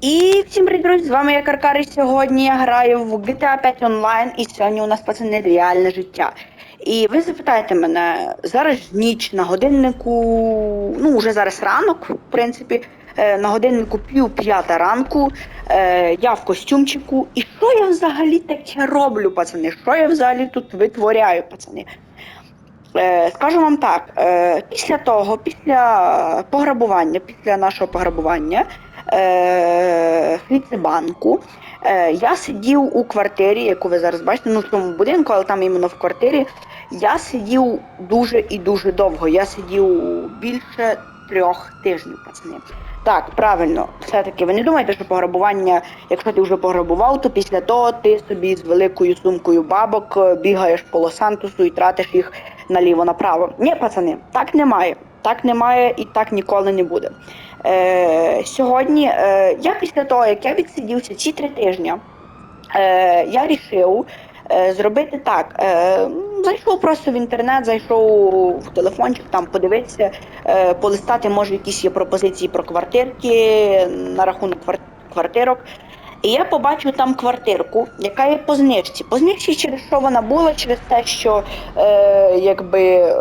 І всім привіт, друзі, з вами я Каркар, і сьогодні я граю в GTA 5 онлайн, і сьогодні у нас пацани реальне життя. І ви запитаєте мене, зараз ніч на годиннику, ну вже зараз ранок, в принципі, е, на годиннику пів п'ята ранку, е, я в костюмчику. І що я взагалі таке роблю, пацани? Що я взагалі тут витворяю, пацани? Е, Скажу вам так, після того, після пограбування, після нашого пограбування е, е, я сидів у квартирі, яку ви зараз бачите, ну в цьому будинку, але там іменно в квартирі. Я сидів дуже і дуже довго. Я сидів більше трьох тижнів, пацани. Так, правильно, все-таки ви не думаєте, що пограбування, якщо ти вже пограбував, то після того ти собі з великою сумкою бабок е, бігаєш по Лос-Сантосу і тратиш їх наліво-направо. Ні, пацани, так немає. Так немає і так ніколи не буде. Е, сьогодні я після того, як я відсидівся ці три тижні, е, я вирішив е, зробити так. Е, зайшов просто в інтернет, зайшов в телефончик, там подивитися, е, полистати, може, якісь є пропозиції про квартирки на рахунок квартирок. І я побачив там квартирку, яка є по знижці. По знижці через що вона була? Через те, що е, якби е,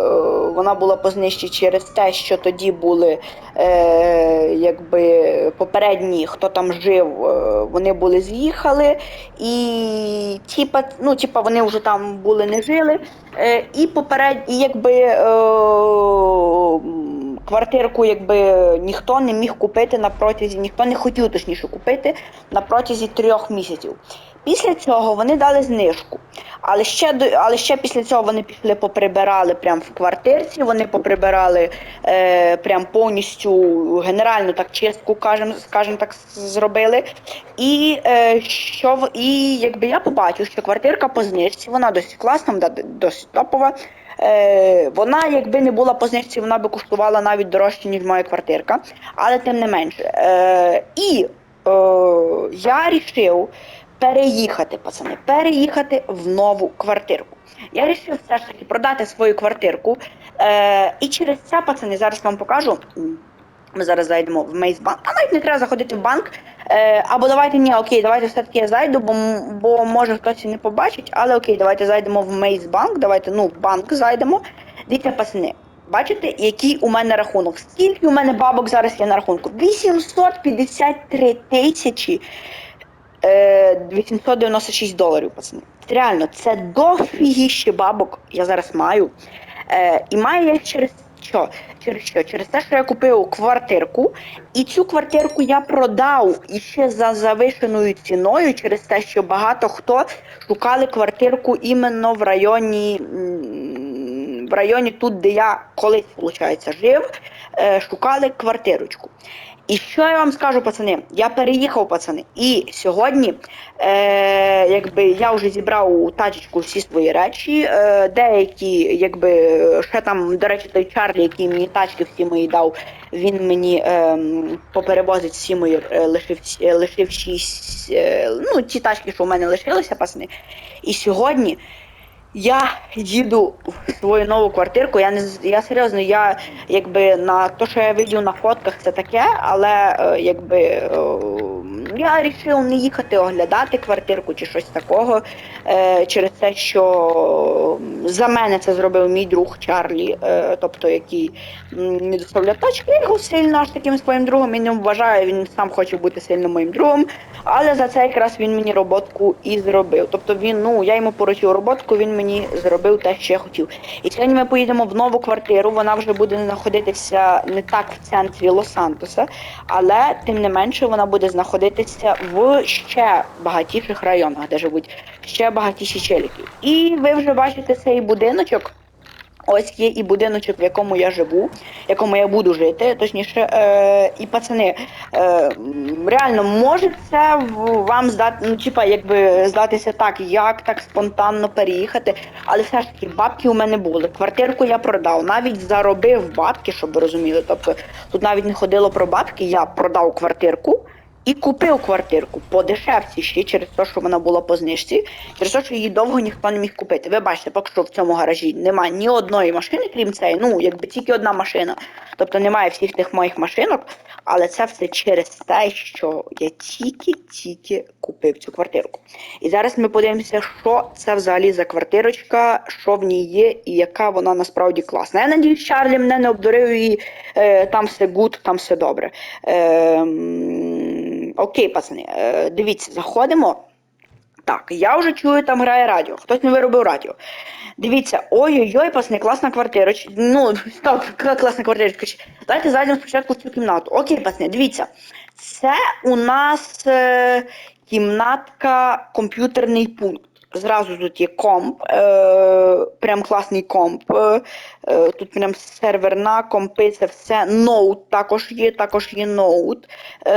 вона була познищена через те, що тоді були е, якби попередні, хто там жив, е, вони були з'їхали, і тіпа, ну, тіпа вони вже там були не жили. Е, і попередні, якби е, квартирку якби ніхто не міг купити на протязі, ніхто не хотів точніше купити на протязі трьох місяців. Після цього вони дали знижку. Але ще але ще після цього вони пішли поприбирали прямо в квартирці. Вони поприбирали е, прям повністю генеральну так чистку, кажем, скажем так, зробили. І е, що і якби я побачив, що квартирка по знижці, вона досить класна, досить топова. Е, вона, якби не була по знижці, вона би коштувала навіть дорожче, ніж моя квартирка, але тим не менше. Е, і е, я вирішив переїхати, пацани, переїхати в нову квартирку. Я вирішив все ж таки продати свою квартирку. Е, і через це, пацани, зараз вам покажу. Ми зараз зайдемо в Мейсбанк. А навіть не треба заходити в банк. Е, або давайте ні, окей, давайте все-таки я зайду, бо, бо може хтось і не побачить, але окей, давайте зайдемо в Мейсбанк, давайте ну, в банк зайдемо. Дивіться, пацани, бачите, який у мене рахунок? Скільки у мене бабок зараз є на рахунку? 853 тисячі е, 896 доларів, пацани. Реально, це дофігіще бабок я зараз маю. Е, і маю я через що? Через що? Через те, що я купив квартирку, і цю квартирку я продав іще за завишеною ціною, через те, що багато хто шукали квартирку іменно в районі. В районі тут, де я колись, виходить, жив, шукали квартирочку. І що я вам скажу, пацани? Я переїхав, пацани. І сьогодні, е, якби я вже зібрав у тачечку всі свої речі. Е, деякі, якби ще там, до речі, той Чарлі, який мені тачки всі мої дав, він мені е, поперевозить всі мої е, лишив, е, лишив шість, е, ну, ті тачки, що у мене лишилися, пацани. І сьогодні. Я їду в свою нову квартирку. Я не я серйозно, я якби на то, що я видів на фотках, це таке, але е, якби е, я вирішив не їхати оглядати квартирку чи щось такого. Е, через те, що за мене це зробив мій друг Чарлі, е, тобто який не доставляв тачки. Я його сильно аж таким своїм другом і не вважаю. Він сам хоче бути сильно моїм другом. Але за це якраз він мені роботку і зробив. Тобто він, ну я йому поручив роботку, він мені зробив те, що я хотів. І сьогодні ми поїдемо в нову квартиру. Вона вже буде знаходитися не так в центрі Лос-Сантоса, але тим не менше вона буде знаходитися в ще багатіших районах, де живуть ще багатіші челіки. І ви вже бачите цей будиночок. Ось є і будиночок, в якому я живу, в якому я буду жити, точніше, е, і пацани, е, реально може це вам здати, ну типа, якби здатися так, як так спонтанно переїхати, але все ж таки бабки у мене були. Квартирку я продав, навіть заробив бабки, щоб ви розуміли. Тобто тут навіть не ходило про бабки, я продав квартирку. І купив квартирку по дешевці ще через те, що вона була по знижці, через те, що її довго ніхто не міг купити. Ви бачите, поки що в цьому гаражі немає ні одної машини, крім цієї, ну якби тільки одна машина. Тобто немає всіх тих моїх машинок, але це все через те, що я тільки-тільки купив цю квартирку. І зараз ми подивимося, що це взагалі за квартирочка, що в ній є і яка вона насправді класна. Я надіюсь, Чарлі мене не обдурив і е, там все гуд, там все добре. Е, окей, пацани, е, дивіться, заходимо. Так, я вже чую, там грає радіо. Хтось не виробив радіо. Дивіться, ой-ой-ой, пацани, класна квартирочка. Ну, так, класна квартирочка. Давайте зайдемо спочатку в цю кімнату. Окей, пацани, дивіться. Це у нас е, кімнатка, комп'ютерний пункт. Зразу тут є комп, е, прям класний комп. Е, е, тут прям серверна, компи, це все. Ноут також є, також є ноут. Е,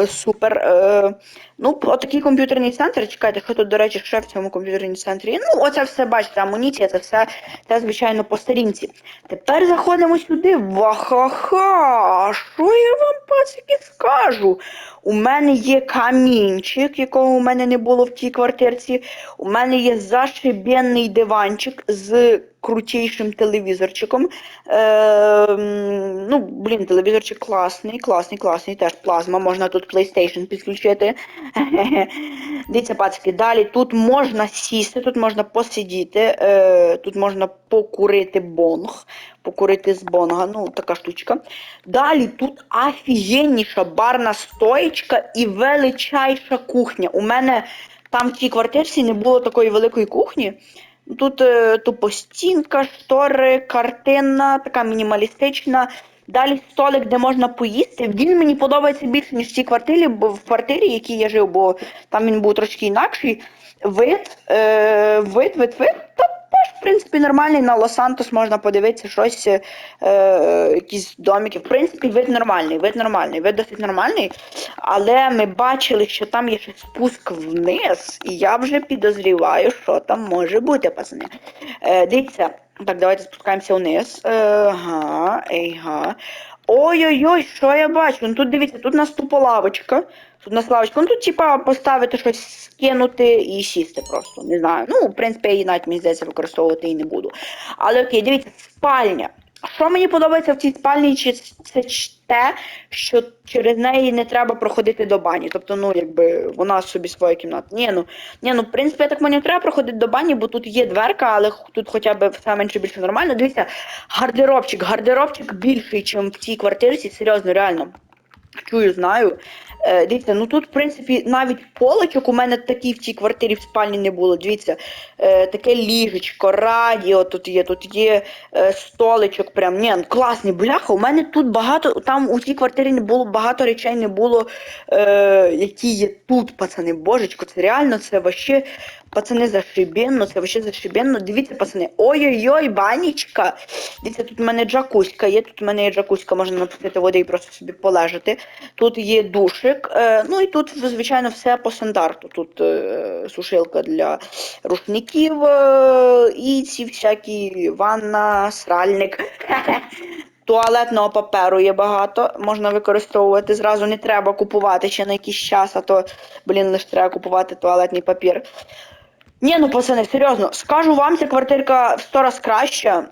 е, супер. Е, ну, отакий комп'ютерний центр. Чекайте, що тут, до речі, ще в цьому комп'ютерному центрі. Ну, оце все, бачите, амуніція, це все, це, звичайно, по старінці. Тепер заходимо сюди. Вахаха! Що я вам, пацики, скажу? У мене є камінчик, якого у мене не було в тій квартирці. У мене є зашибенний диванчик з крутішим телевізорчиком. Е, ну, блін, телевізорчик класний, класний, класний. Теж плазма. Можна тут PlayStation підключити. Дивіться, пацики, далі тут можна сісти, тут можна посидіти, е, тут можна покурити бонг. Покурити з бонга, ну така штучка. Далі тут офігенніша барна стоєчка і величайша кухня. У мене там в цій квартирці не було такої великої кухні. Тут е, тупо стінка, штори, картина, така мінімалістична. Далі столик, де можна поїсти. Він мені подобається більше, ніж в цій квартирі, бо в квартирі, в якій я жив, бо там він був трошки інакший. Вид, е, вид, вид, вид. Та в принципі, нормальний. На Лос-Сантос можна подивитися щось, е, якісь домики. В принципі, вид нормальний, вид нормальний, вид досить нормальний. Але ми бачили, що там є ще спуск вниз, і я вже підозріваю, що там може бути, пацани. Е, дивіться, так, давайте спускаємося вниз. Е, Ага, ага. Ой-ой-ой, що я бачу? Ну тут дивіться, тут у нас тупо лавочка. Тут у нас лавочка. Ну тут, типа, поставити щось, скинути і сісти просто. Не знаю. Ну, в принципі, я її навіть мені здається використовувати і не буду. Але окей, дивіться, спальня. Що мені подобається в цій спальні, чи це те, що через неї не треба проходити до бані. Тобто, ну, якби вона собі своя кімната. Ні, ну, ні, ну, в принципі, я так мені не треба проходити до бані, бо тут є дверка, але тут хоча б все менше більше нормально. Дивіться, гардеробчик, гардеробчик більший, ніж в цій квартирці, серйозно, реально. Чую, знаю. Е, дивіться, ну тут, в принципі, навіть полочок у мене такий в цій квартирі в спальні не було. Дивіться, е, таке ліжечко, радіо тут є, тут є е, столичок. Прям ні, ну, класний бляха. У мене тут багато, там у цій квартирі не було багато речей, не було, е, які є тут, пацани. Божечко, це реально, це вообще, пацани, зашибенно, це вообще зашибенно. Дивіться, пацани, ой-ой-ой, банічка. Дивіться, тут у мене джакуська є, тут у мене є джакуська, можна напустити води і просто собі полежати. Тут є душик, е, ну і тут, звичайно, все по стандарту. Тут е, сушилка для рушників е, і ці всякі ванна, сральник. Туалетного паперу є багато, можна використовувати. Зразу не треба купувати ще на якийсь час, а то, блін, лише треба купувати туалетний папір. Ні, ну пацани, серйозно, скажу вам, ця квартирка в сто раз краща.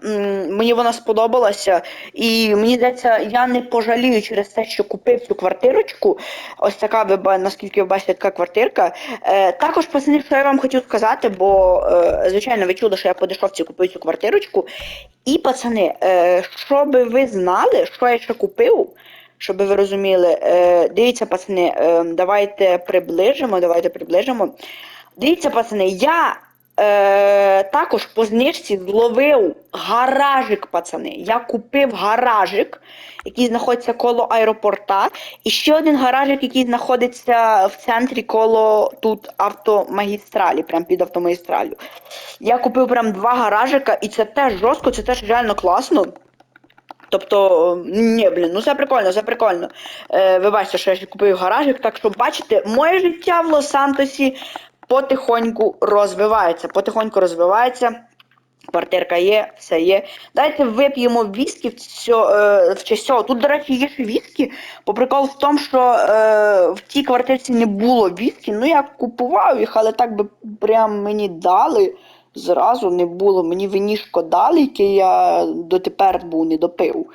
Мені вона сподобалася. І мені здається, я не пожалію через те, що купив цю квартирочку. Ось така ви наскільки ви бачите, така квартирка. Е, також, пацани, що я вам хотів сказати, бо е, звичайно ви чули, що я по дешевці купив цю квартирочку. І, пацани, е, щоб ви знали, що я ще купив. Щоб ви розуміли, е, дивіться, пацани, е, давайте приближимо, давайте приближимо. Дивіться, пацани, я е, також по знижці зловив гаражик, пацани. Я купив гаражик, який знаходиться коло аеропорта, і ще один гаражик, який знаходиться в центрі коло тут автомагістралі, прям під автомагістралю. Я купив прям два гаражика, і це теж жорстко, це теж реально класно. Тобто, ні, блін, ну це прикольно, це прикольно. Е, ви бачите, що я ще купив гаражик, так що бачите, моє життя в Лос-Сантосі потихоньку розвивається. Потихоньку розвивається. Квартирка є, все є. Дайте вип'ємо віскі в, цьо, е, в цього. Тут, до речі, є ще віскі. По приколу в тому, що е, в тій квартирці не було віскі. Ну, я купував їх, але так би прям мені дали. Зразу не було. Мені винішко дали, яке я дотепер був не допив.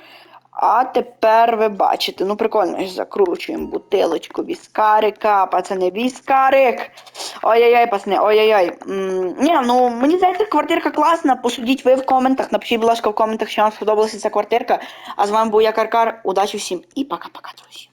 А тепер ви бачите, ну прикольно закручуємо бутилочку віскарика, пацани, віскарик. Ой-ой-ой, пацани, ой-ой-ой. Ні, ну мені здається, квартирка класна. Посудіть ви в коментах. Напишіть, будь ласка, в коментах, що вам сподобалася ця квартирка. А з вами був я Каркар. Удачі всім і пока-пока, друзі.